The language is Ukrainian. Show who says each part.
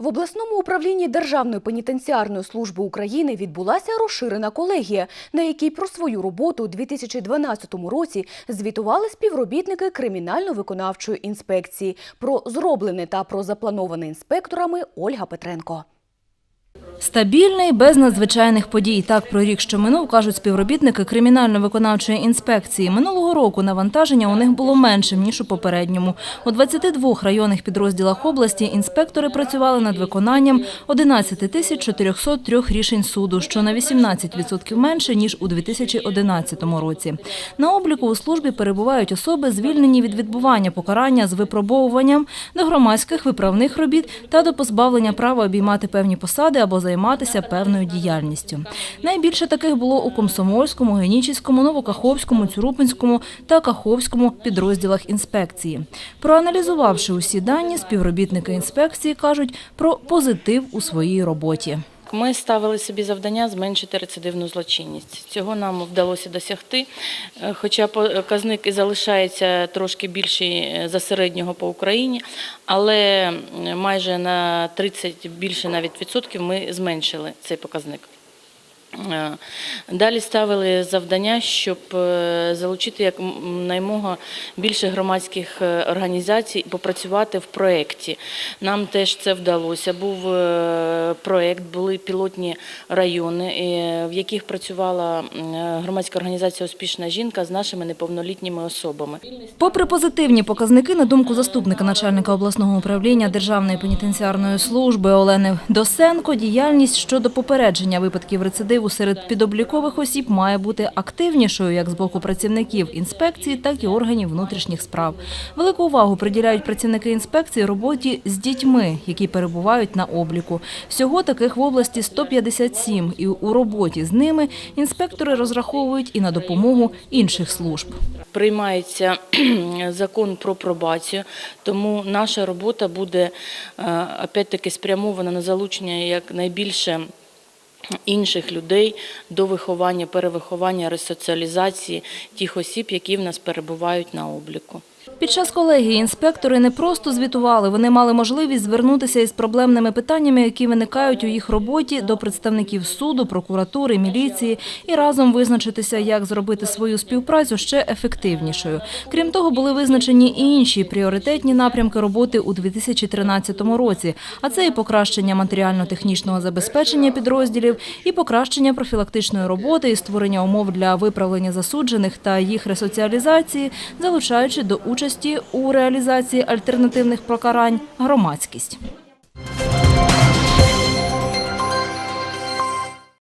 Speaker 1: В обласному управлінні Державної пенітенціарної служби України відбулася розширена колегія, на якій про свою роботу у 2012 році звітували співробітники кримінально-виконавчої інспекції. Про зроблене та про заплановане інспекторами Ольга Петренко.
Speaker 2: Стабільний, без надзвичайних подій. Так про рік, що минув, кажуть співробітники кримінально-виконавчої інспекції. Минулого року навантаження у них було меншим, ніж у попередньому. У 22 районних підрозділах області інспектори працювали над виконанням 11 тисяч 403 рішень суду, що на 18% менше, ніж у 2011 році. На обліку у службі перебувають особи, звільнені від відбування покарання з випробовуванням до громадських виправних робіт та до позбавлення права обіймати певні посади або займатися певною діяльністю. Найбільше таких було у Комсомольському, Генічівському, Новокаховському, Цюрупинському та Каховському підрозділах інспекції. Проаналізувавши усі дані, співробітники інспекції кажуть про позитив у своїй роботі.
Speaker 3: Ми ставили собі завдання зменшити рецидивну злочинність. Цього нам вдалося досягти. Е, Хоча показник і залишається трошки більший е, за середнього по Україні, але майже на 30 більше навіть відсотків ми зменшили цей показник. Е, Далі ставили завдання, щоб е, залучити як наймога більше громадських е, організацій і попрацювати в проєкті. Нам теж це вдалося. Був проєкт, були пілотні райони, в яких працювала громадська організація Успішна жінка з нашими неповнолітніми особами.
Speaker 2: Попри позитивні показники, на думку заступника начальника обласного управління Державної пенітенціарної служби Олени Досенко, діяльність щодо попередження випадків рецидиву серед підоблікових осіб має бути активнішою як з боку працівників інспекції, так і органів внутрішніх справ. Велику увагу приділяють працівники інспекції роботі з дітьми, які перебувають на обліку. Всього таких в області 157, і у роботі з ними інспектори розраховують і на допомогу інших служб.
Speaker 3: Приймається закон про пробацію, тому наша робота буде е, опять-таки спрямована на залучення якнайбільше інших людей до виховання, перевиховання, ресоціалізації тих осіб, які в нас перебувають на обліку.
Speaker 2: Під час колегії інспектори не просто звітували, вони мали можливість звернутися із проблемними питаннями, які виникають у їх роботі до представників суду, прокуратури, міліції і разом визначитися, як зробити свою співпрацю ще ефективнішою. Крім того, були визначені і інші пріоритетні напрямки роботи у 2013 році, а це і покращення матеріально-технічного забезпечення підрозділів, і покращення профілактичної роботи, і створення умов для виправлення засуджених та їх ресоціалізації, залучаючи до участі у реалізації альтернативних покарань громадськість.